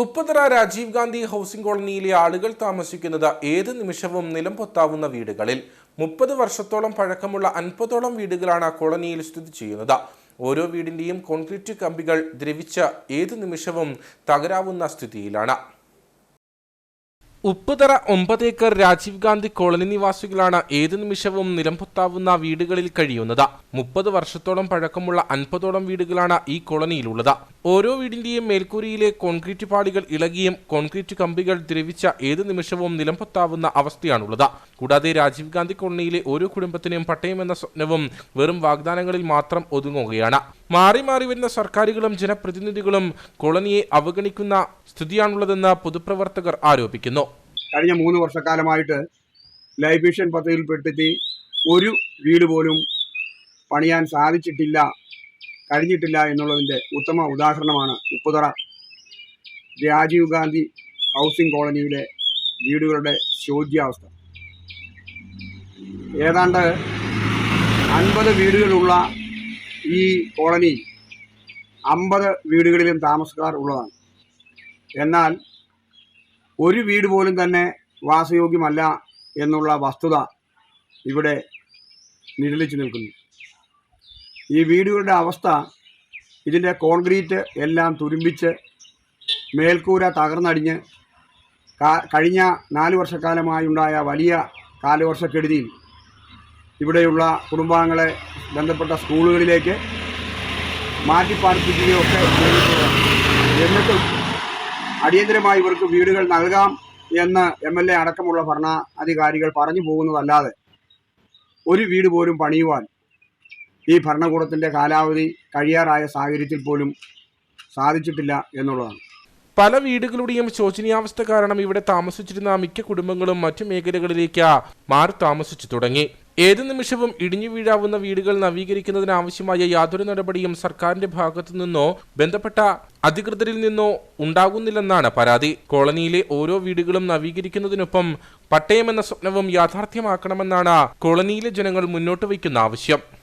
Upputhara Rajeev Gandhi housing കോളനിയിലെ ആളുകൾ താമസിക്കുന്നത് ഏത് നിമിഷവും നിലം പൊത്താവുന്ന വീടുകളിൽ. മുപ്പത് വർഷത്തോളം പഴക്കമുള്ള അൻപതോളം വീടുകളാണ് കോളനിയിൽ സ്ഥിതി ചെയ്യുന്നത്. ഓരോ വീടിന്റെയും കോൺക്രീറ്റ് കമ്പികൾ ദ്രവിച്ച ഏത് നിമിഷവും തകരാവുന്ന സ്ഥിതിയിലാണ്. ഉപ്പുതറ ഒമ്പത് ഏക്കർ രാജീവ് ഗാന്ധി കോളനി നിവാസികളാണ് ഏത് നിമിഷവും നിലംപൊത്താവുന്ന വീടുകളിൽ കഴിയുന്നത്. മുപ്പത് വർഷത്തോളം പഴക്കമുള്ള അൻപതോളം വീടുകളാണ് ഈ കോളനിയിലുള്ളത്. ഓരോ വീടിന്റെയും മേൽക്കൂരിയിലെ കോൺക്രീറ്റ് പാളികൾ ഇളകിയും കോൺക്രീറ്റ് കമ്പികൾ ദ്രവിച്ച ഏത് നിമിഷവും നിലംപൊത്താവുന്ന അവസ്ഥയാണുള്ളത്. കൂടാതെ രാജീവ് ഗാന്ധി കോളനിയിലെ ഓരോ കുടുംബത്തിനും പട്ടയം എന്ന സ്വപ്നവും വെറും വാഗ്ദാനങ്ങളിൽ മാത്രം ഒതുങ്ങുകയാണ്. മാറി മാറി വരുന്ന സർക്കാരുകളും ജനപ്രതിനിധികളും കോളനിയെ അവഗണിക്കുന്ന സ്ഥിതിയാണുള്ളതെന്ന് പൊതുപ്രവർത്തകർ ആരോപിക്കുന്നു. കഴിഞ്ഞ മൂന്ന് വർഷക്കാലമായിട്ട് ലൈഫ് മിഷൻ പദ്ധതിയിൽപ്പെട്ടിട്ട് ഒരു വീട് പോലും പണിയാൻ സാധിച്ചിട്ടില്ല കഴിഞ്ഞിട്ടില്ല എന്നുള്ളതിന്റെ ഉത്തമ ഉദാഹരണമാണ് ഉപ്പുതറ. രാജീവ് ഗാന്ധി ഹൗസിംഗ് കോളനിയിലെ വീടുകളുടെ ശോച്യാവസ്ഥ. ഏതാണ്ട് അൻപത് വീടുകളുള്ള ഈ കോളനി അമ്പത് വീടുകളിലും താമസക്കാർ ഉള്ളതാണ്. എന്നാൽ ഒരു വീട് പോലും തന്നെ വാസയോഗ്യമല്ല എന്നുള്ള വസ്തുത ഇവിടെ നിഴലിച്ചു നിൽക്കുന്നു. ഈ വീടുകളുടെ അവസ്ഥ ഇതിന്റെ കോൺക്രീറ്റ് എല്ലാം തുരുമ്പിച്ച് മേൽക്കൂര തകർന്നടിഞ്ഞ് കഴിഞ്ഞ നാല് വർഷക്കാലമായി വർഷക്കാലമായുണ്ടായ വലിയ കാലവർഷക്കെടുതിയിൽ ഇവിടെയുള്ള കുടുംബാംഗങ്ങളെ ബന്ധപ്പെട്ട സ്കൂളുകളിലേക്ക് മാറ്റിപ്പാർപ്പിക്കുകയൊക്കെ ചെയ്തിട്ടുള്ളതാണ് എന്നിട്ടും അടിയന്തരമായി ഇവർക്ക് വീടുകൾ നൽകാം എന്ന് എം എൽ എ അടക്കമുള്ള ഭരണാധികാരികൾ പറഞ്ഞു പോകുന്നതല്ലാതെ ഒരു വീട് പോലും പണിയുവാൻ ഈ ഭരണകൂടത്തിന്റെ കാലാവധി കഴിയാറായ സാഹചര്യത്തിൽ പോലും സാധിച്ചിട്ടില്ല എന്നുള്ളതാണ്. പല വീടുകളുടെയും ശോചനീയാവസ്ഥ കാരണം ഇവിടെ താമസിച്ചിരുന്ന മിക്ക കുടുംബങ്ങളും മറ്റു മേഖലകളിലേക്ക് മാറി താമസിച്ചു തുടങ്ങി. ഏതു നിമിഷവും ഇടിഞ്ഞു വീഴാവുന്ന വീടുകൾ നവീകരിക്കുന്നതിനാവശ്യമായ യാതൊരു നടപടിയും സർക്കാരിന്റെ ഭാഗത്തു നിന്നോ ബന്ധപ്പെട്ട അധികൃതരിൽ നിന്നോ ഉണ്ടാകുന്നില്ലെന്നാണ് പരാതി. കോളനിയിലെ ഓരോ വീടുകളും നവീകരിക്കുന്നതിനൊപ്പം പട്ടയമെന്ന സ്വപ്നവും യാഥാർത്ഥ്യമാക്കണമെന്നാണ് കോളനിയിലെ ജനങ്ങൾ മുന്നോട്ട് വയ്ക്കുന്ന ആവശ്യം.